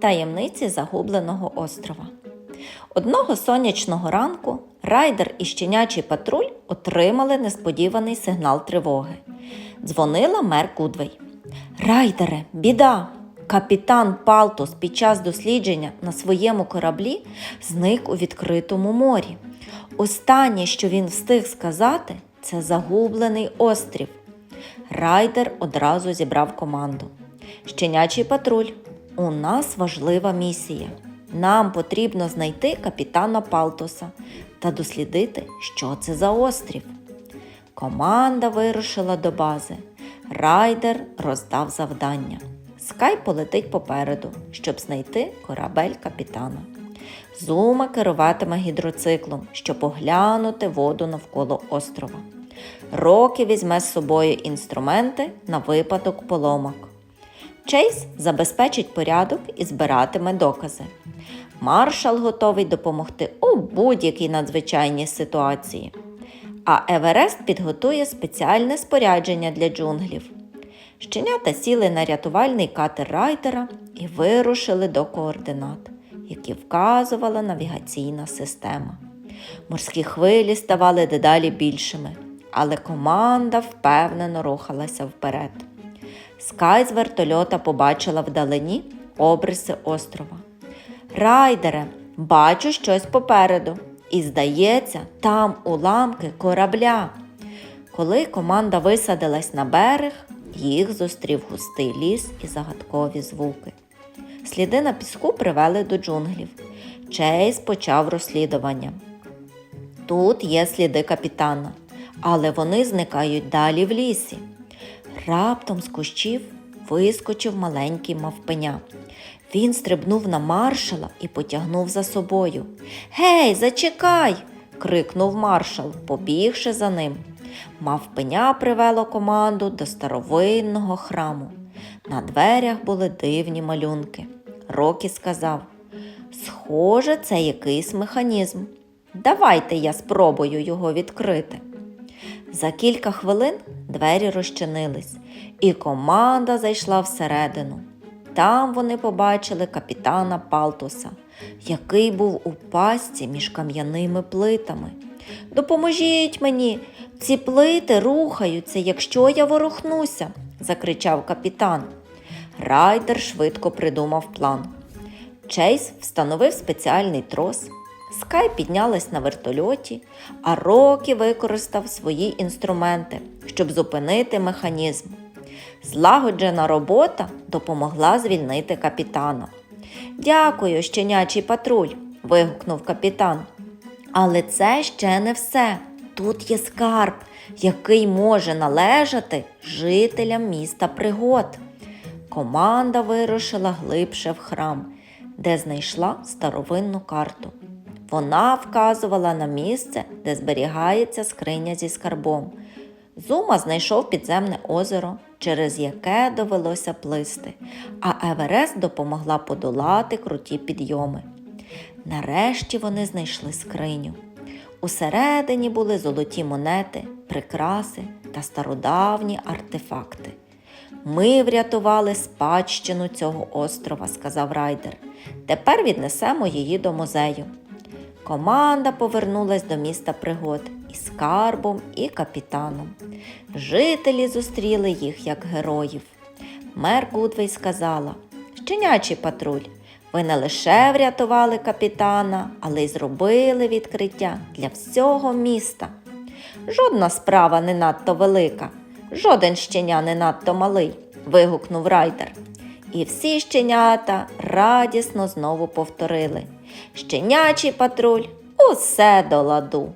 Таємниці загубленого острова. Одного сонячного ранку райдер і щенячий патруль отримали несподіваний сигнал тривоги. Дзвонила мер Кудвей. Райдере, біда! Капітан Палтус під час дослідження на своєму кораблі зник у відкритому морі. Останнє, що він встиг сказати, це загублений острів. Райдер одразу зібрав команду. Щенячий патруль. У нас важлива місія. Нам потрібно знайти капітана Палтуса та дослідити, що це за острів. Команда вирушила до бази. Райдер роздав завдання. Скай полетить попереду, щоб знайти корабель капітана. Зума керуватиме гідроциклом, щоб оглянути воду навколо острова. Рокі візьме з собою інструменти на випадок поломок. Чейз забезпечить порядок і збиратиме докази. Маршал готовий допомогти у будь-якій надзвичайній ситуації. А Еверест підготує спеціальне спорядження для джунглів. Щенята сіли на рятувальний катер райдера і вирушили до координат, які вказувала навігаційна система. Морські хвилі ставали дедалі більшими, але команда впевнено рухалася вперед. Скай з вертольота побачила вдалині обриси острова. Райдере, бачу щось попереду. І, здається, там уламки корабля. Коли команда висадилась на берег, їх зустрів густий ліс і загадкові звуки. Сліди на піску привели до джунглів. Чейз почав розслідування. Тут є сліди капітана, але вони зникають далі в лісі. Раптом з кущів вискочив маленький мавпеня. Він стрибнув на маршала і потягнув за собою. Гей, зачекай! крикнув маршал, побігши за ним. Мавпеня привело команду до старовинного храму. На дверях були дивні малюнки. Рокі сказав: Схоже, це якийсь механізм. Давайте я спробую його відкрити. За кілька хвилин двері розчинились, і команда зайшла всередину. Там вони побачили капітана Палтуса, який був у пастці між кам'яними плитами. Допоможіть мені, ці плити рухаються, якщо я ворухнуся, закричав капітан. Райдер швидко придумав план. Чейз встановив спеціальний трос. Скай піднялась на вертольоті, а Рокі використав свої інструменти, щоб зупинити механізм. Злагоджена робота допомогла звільнити капітана. Дякую, щенячий патруль. вигукнув капітан. Але це ще не все. Тут є скарб, який може належати жителям міста пригод. Команда вирушила глибше в храм, де знайшла старовинну карту. Вона вказувала на місце, де зберігається скриня зі скарбом. Зума знайшов підземне озеро, через яке довелося плисти, а Еверест допомогла подолати круті підйоми. Нарешті вони знайшли скриню. Усередині були золоті монети, прикраси та стародавні артефакти. Ми врятували спадщину цього острова, сказав райдер. Тепер віднесемо її до музею. Команда повернулась до міста пригод із скарбом і капітаном. Жителі зустріли їх як героїв. Мер Гудвей сказала: Щенячий патруль, ви не лише врятували капітана, але й зробили відкриття для всього міста. Жодна справа не надто велика, жоден щеня не надто малий, вигукнув райдер. І всі щенята радісно знову повторили Щенячий патруль усе до ладу.